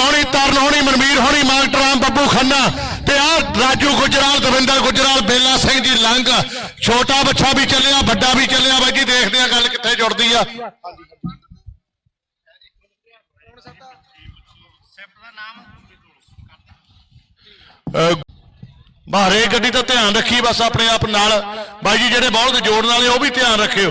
ਹੋਣੀ ਤਰਨ ਹੋਣੀ ਮਨਵੀਰ ਹੋਣੀ ਮਾਲਟਰ ਬੱਬੂ ਖੰਨਾ ਤੇ ਆ ਰਾਜੂ ਗੁਜਰਾਲ ਦਵਿੰਦਰ ਗੁਜਰਾਲ ਬੇਲਾ ਸਿੰਘ ਜੀ ਲੰਗ ਛੋਟਾ ਬੱਚਾ ਵੀ ਚੱਲਿਆ ਵੱਡਾ ਵੀ ਚੱਲਿਆ ਬਾਈ ਜੀ ਦੇਖਦੇ ਆ ਗੱਲ ਕਿੱਥੇ ਜੁੜਦੀ ਆ ਬਾਰੇ ਗੱਡੀ ਤਾਂ ਧਿਆਨ ਰੱਖੀ ਬਸ ਆਪਣੇ ਆਪ ਨਾਲ ਬਾਈ ਜੀ ਜਿਹੜੇ ਬਹੁਤ ਜੋੜਨ ਵਾਲੇ ਉਹ ਵੀ ਧਿਆਨ ਰੱਖਿਓ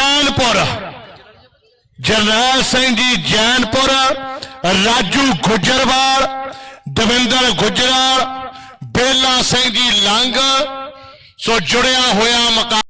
जैनपुर जरनैल सिंह जी जैनपुर राजू गुजरवाल दविंदर गुजराल बेला सिंह जी लांग सो जुड़िया होया मकान